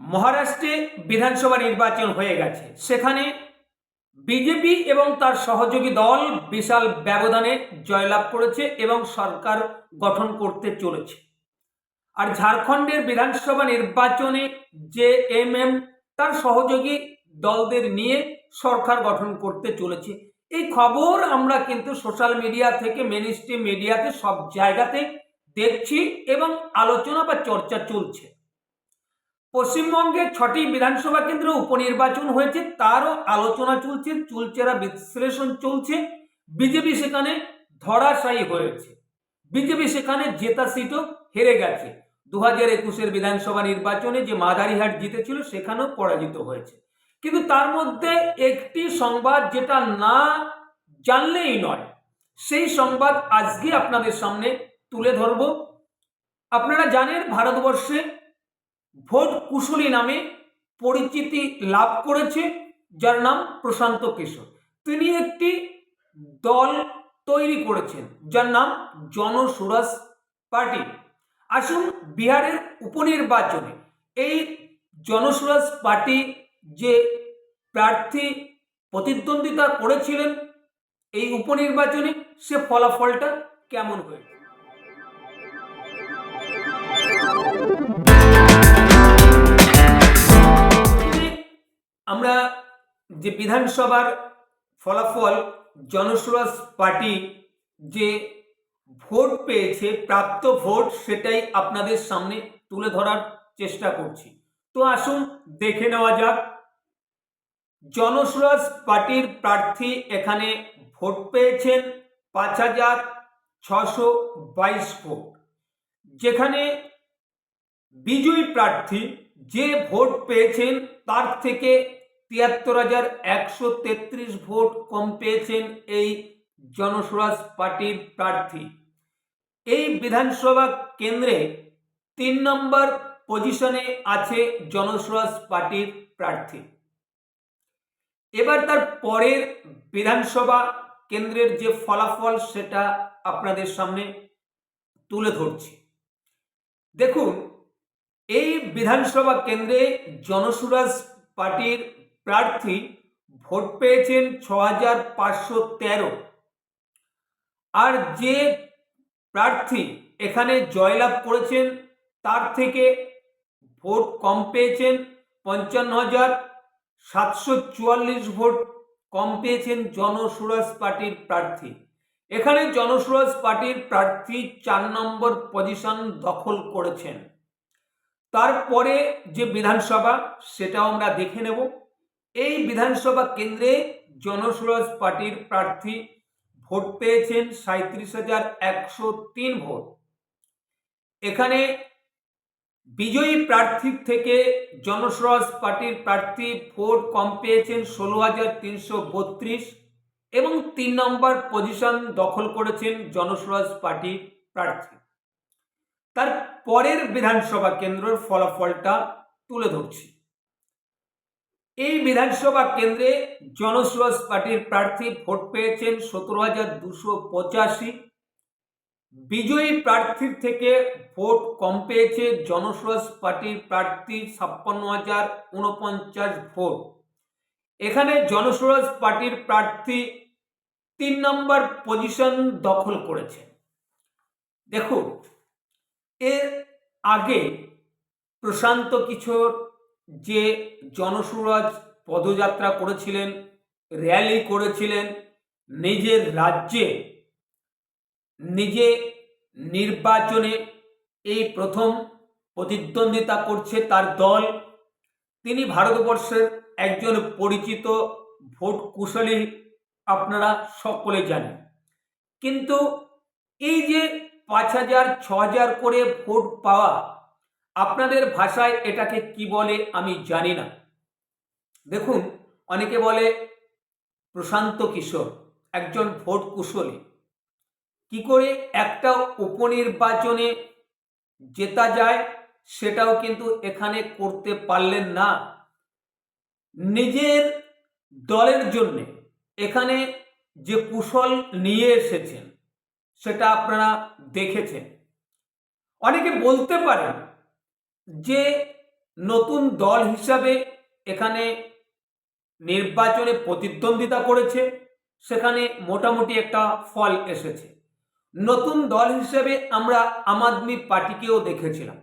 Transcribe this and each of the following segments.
মহারাষ্ট্রে বিধানসভা নির্বাচন হয়ে গেছে। সেখানে বিজেপি এবং তার সহযোগী দল বিশাল ব্যবধানে জয়লাভ করেছে এবং সরকার গঠন করতে চলেছে। আর ঝাড়খণ্ডের বিধানসভা নির্বাচনে যে এম এম তার সহযোগী দলদের নিয়ে সরকার গঠন করতে চলেছে। এই খবর আমরা কিন্তু সোশ্যাল মিডিয়া থেকে মেন মিডিয়াতে সব জায়গাতে দেখছি এবং আলোচনা বা চর্চা চলছে। পশ্চিমবঙ্গে ছটি বিধানসভা কেন্দ্রে উপনির্বাচন হয়েছে, তারও আলোচনা চলছে, চুলচেরা বিশ্লেষণ চলছে। বিজেপি সেখানে ধরাশায়ী হয়েছে। বিজেপি সেখানে জেতা সিটও হেরে গেছে। দু হাজার একুশের বিধানসভা নির্বাচনে যে মাদারিহাট জিতেছিল, সেখানেও পরাজিত হয়েছে। কিন্তু তার মধ্যে একটি সংবাদ যেটা না জানলেই নয়, সেই সংবাদ আজকে আপনাদের সামনে তুলে ধরব। আপনারা জানেন, ভারতবর্ষে ভোট কুশলী নামে পরিচিতি লাভ করেছে, যার নাম প্রশান্ত কিশোর। তিনি একটি দল তৈরি করেছেন, যার নাম জনসুরাজ পার্টি। আসুন বিহারের উপনির্বাচনে এই জনসুরাজ পার্টি যে প্রার্থী প্রতিদ্বন্দ্বিতা করেছিলেন, এই উপনির্বাচনে সে ফলাফলটা কেমন হয়েছে? আমরা যে বিধানসভার ফলাফল, জনসুরাজ পার্টি যে ভোট পেয়েছে, প্রাপ্ত ভোট, সেটাই আপনাদের সামনে তুলে ধরার চেষ্টা করছি। তো আসুন দেখে নেওয়া যাক। জনসুরাজ পার্টির প্রার্থী এখানে ভোট পেয়েছেন পাঁচ হাজার ছশো বাইশ ভোট। যেখানে বিজয়ী প্রার্থী যে ভোট পেয়েছেন, তার থেকে তিয়াত্তর হাজার একশো তেত্রিশ ভোট কম পেয়েছেন এই জনসুরাজ পার্টির প্রার্থী। এই বিধানসভা কেন্দ্রে তিন নম্বর পজিশনে আছে জনসুরাজ পার্টির প্রার্থী। এবার তার পরের বিধানসভা কেন্দ্রের যে ফলাফল সেটা আপনাদের সামনে তুলে ধরছি। দেখুন, এই বিধানসভা কেন্দ্রে জনসুরাজ পার্টির প্রার্থী ভোট পেয়েছেন ছ হাজার পাঁচশো তেরো। আর যে প্রার্থী এখানে জয়লাভ করেছেন, তার থেকে ভোট কম পেয়েছেন পঞ্চান্ন হাজার সাতশো চুয়াল্লিশ ভোট, কম পেয়েছেন জনসুরাজ পার্টির প্রার্থী। এখানে জনসুরাজ পার্টির প্রার্থী চার নম্বর পজিশন দখল করেছেন। তারপরে যে বিধানসভা, সেটাও আমরা দেখে নেব। এই বিধানসভা কেন্দ্রে জনসুরাজ পার্টির প্রার্থী ভোট পেয়েছেন সাঁত্রিশ হাজার একশো তিন ভোট। এখানে বিজয়ী প্রার্থীর থেকে জনসুরাজ পার্টির প্রার্থী ভোট কম পেয়েছেন ষোলো হাজার তিনশো বত্রিশ এবং তিন নম্বর পজিশন দখল করেছেন জনসুরাজ পার্টির প্রার্থী। তার পরের বিধানসভা কেন্দ্রের ফলাফলটা তুলে ধরছি। এই বিধানসভা কেন্দ্রে জনসুরাজ পার্টির প্রার্থী ভোট পেয়েছেন সতেরো হাজার দুশো পঁচাশি। বিজয়ী প্রার্থীর থেকে ভোট কম পেয়েছে জনসুরাজ পার্টির প্রার্থী ছাপ্পান্ন হাজার উনপঞ্চাশ ভোট। এখানে জনসুরাজ পার্টির প্রার্থী তিন নম্বর পজিশন দখল করেছে। দেখুন, এর আগে প্রশান্ত কিশোর যে জনসুরাজ পদযাত্রা করেছিলেন র্যালি করেছিলেন, নিজের রাজ্যে, নিজে নির্বাচনে এই প্রথম প্রতিদ্বন্দ্বিতা করছে তার দল। তিনি ভারতবর্ষের একজন পরিচিত ভোট কুশলী আপনারা সকলে জানেন। কিন্তু এই যে পাঁচ হাজার, ছ হাজার করে ভোট পাওয়া আপনাদের ভাষায় এটাকে কি বলে আমি জানি না। দেখুন, অনেকে বলে প্রশান্ত কিশোর, একজন ভোট কুশলী। কি করে একটা উপনির্বাচনে জেতা যায় সেটাও কিন্তু এখানে করতে পারলেন না। নিজের দলের জন্য এখানে যে কুশল নিয়ে এসেছেন, সেটা আপনারা দেখেছেন। অনেকে বলতে পারেন যে নতুন দল হিসাবে এখানে নির্বাচনে প্রতিদ্বন্দ্বিতা করেছে, সেখানে মোটামুটি একটা ফল এসেছে। নতুন দল হিসেবে আমরা আম আদমি পার্টিকেও দেখেছিলাম।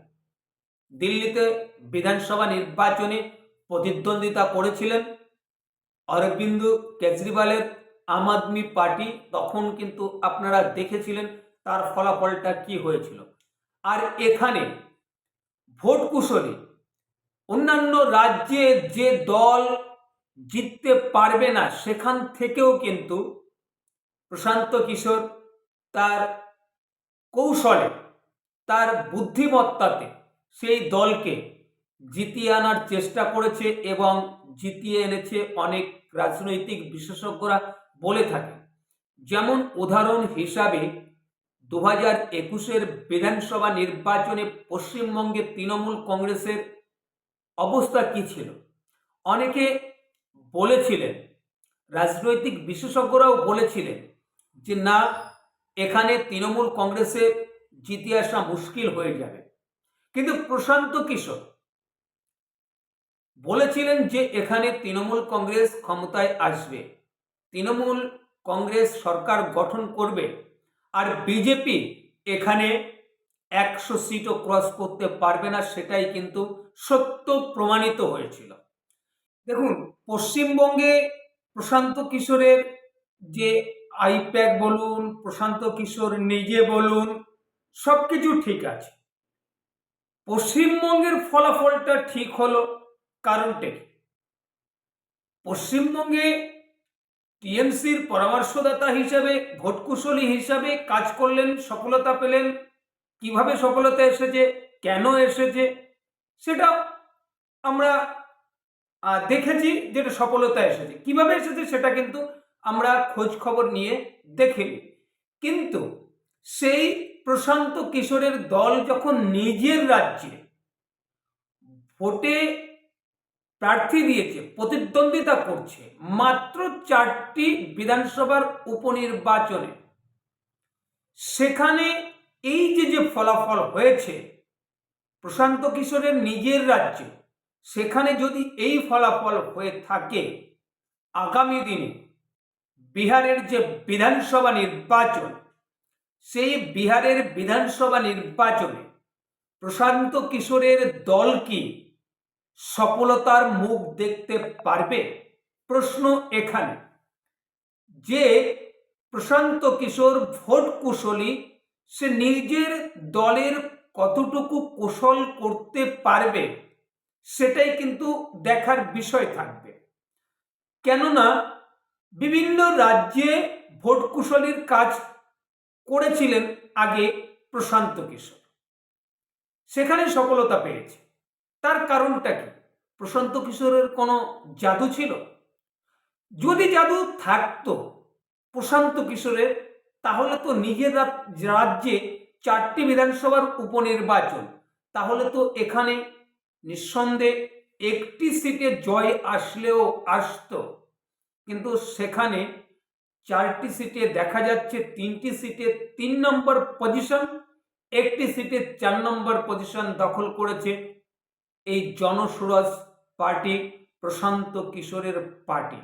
দিল্লিতে বিধানসভা নির্বাচনে প্রতিদ্বন্দ্বিতা করেছিলেন অরবিন্দ কেজরিওয়ালের আম আদমি পার্টি। তখন কিন্তু আপনারা দেখেছিলেন তার ফলাফলটা কি হয়েছিল। আর এখানে ভোট কুশলী। অন্যান্য রাজ্যে যে দল জিততে পারবে না, সেখান থেকেও কিন্তু প্রশান্ত কিশোর তার কৌশলে, তার বুদ্ধিমত্তাতে সেই দলকে জিতিয়ে আনার চেষ্টা করেছে এবং জিতিয়ে এনেছে অনেক রাজনৈতিক বিশেষজ্ঞরা বলে থাকে। যেমন উদাহরণ হিসাবে দু হাজার একুশের বিধানসভা নির্বাচনে পশ্চিমবঙ্গে তৃণমূল কংগ্রেসের অবস্থা কি ছিল? অনেকে বলেছিলেন, রাজনৈতিক বিশেষজ্ঞরাও বলেছিলেন যে, না, এখানে তৃণমূল কংগ্রেসের জিতে আসা মুশকিল হয়ে যাবে। কিন্তু প্রশান্ত কিশোর বলেছিলেন যে, এখানে তৃণমূল কংগ্রেস ক্ষমতায় আসবে। তৃণমূল কংগ্রেস সরকার গঠন করবে আর বিজেপি এখানে একশো সিটও ক্রস করতে পারবে না, সেটাই কিন্তু সত্য প্রমাণিত হয়েছিল। দেখুন, পশ্চিমবঙ্গে প্রশান্ত কিশোরের যে আইপ্যাক বলুন, প্রশান্ত কিশোর নিজে বলুন সব কিছু ঠিক আছে। পশ্চিমবঙ্গের ফলাফলটা ঠিক হলো কারণটা পশ্চিমবঙ্গে টিএমসির পরামর্শদাতা হিসাবে, ভোটকুশলী হিসাবে কাজ করলেন, সফলতা পেলেন। কীভাবে সফলতা এসেছে, কেন এসেছে, সেটা আমরা দেখেছি যেটা সফলতা এসেছে। কীভাবে এসেছে সেটা কিন্তু আমরা খোঁজ খবর নিয়ে দেখিনি। কিন্তু সেই প্রশান্ত কিশোরের দল যখন নিজের রাজ্যে ভোটে প্রার্থী দিয়েছে, প্রতিদ্বন্দ্বিতা করছে মাত্র চারটি বিধানসভার উপনির্বাচনে। সেখানে এই যে যে ফলাফল হয়েছে, প্রশান্ত কিশোরের নিজের রাজ্যে, সেখানে যদি এই ফলাফল হয়ে থাকে, আগামী দিনে বিহারের যে বিধানসভা নির্বাচন, সেই বিহারের বিধানসভা নির্বাচনে প্রশান্ত কিশোরের দল কি? সফলতার মুখ দেখতে পারবে? প্রশ্ন এখানে। যে প্রশান্ত কিশোর ভোট কুশলী, সে নিজের দলের কতটুকু কুশল করতে পারবে, সেটাই কিন্তু দেখার বিষয় থাকবে। কেননা, বিভিন্ন রাজ্যে ভোট কুশলীর কাজ করেছিলেন আগে প্রশান্ত কিশোর। সেখানে সফলতা পেয়েছে। তার কারণটা কি? প্রশান্ত কিশোরের কোনো জাদু ছিল? যদি জাদু থাকতো প্রশান্ত কিশোরের, তাহলে তো নিজের রাজ্যে চারটি বিধানসভার উপনির্বাচন। তাহলে তো এখানে নিঃসন্দেহে একটি সিটে জয় আসলেও আসতো। কিন্তু সেখানে চারটি সিটে দেখা যাচ্ছে, তিনটি সিটে তিন নম্বর পজিশন, একটি সিটে চার নম্বর পজিশন দখল করেছে। এই জনসুরজ পার্টি প্রশান্ত কিশোরের পার্টি।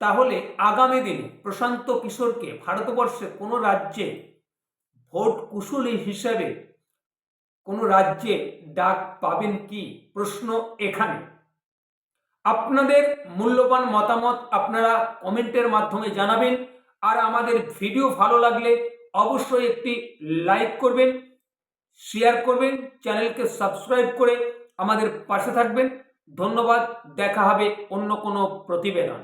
তাহলে আগামী দিনে প্রশান্ত কিশোরকে ভারতবর্ষে কোনো রাজ্যে ভোট কুশলী হিসেবে কোনো রাজ্যে ডাক পাবেন কি? প্রশ্ন এখানে। আপনাদের মূল্যবান মতামত আপনারা কমেন্টের মাধ্যমে জানাবেন। আর আমাদের ভিডিও ভালো লাগলে অবশ্যই একটি লাইক করবেন। শেয়ার করবেন চ্যানেলকে সাবস্ক্রাইব করে আমাদের পাশে থাকবেন। ধন্যবাদ দেখা হবে অন্য কোনো প্রতিবেদন।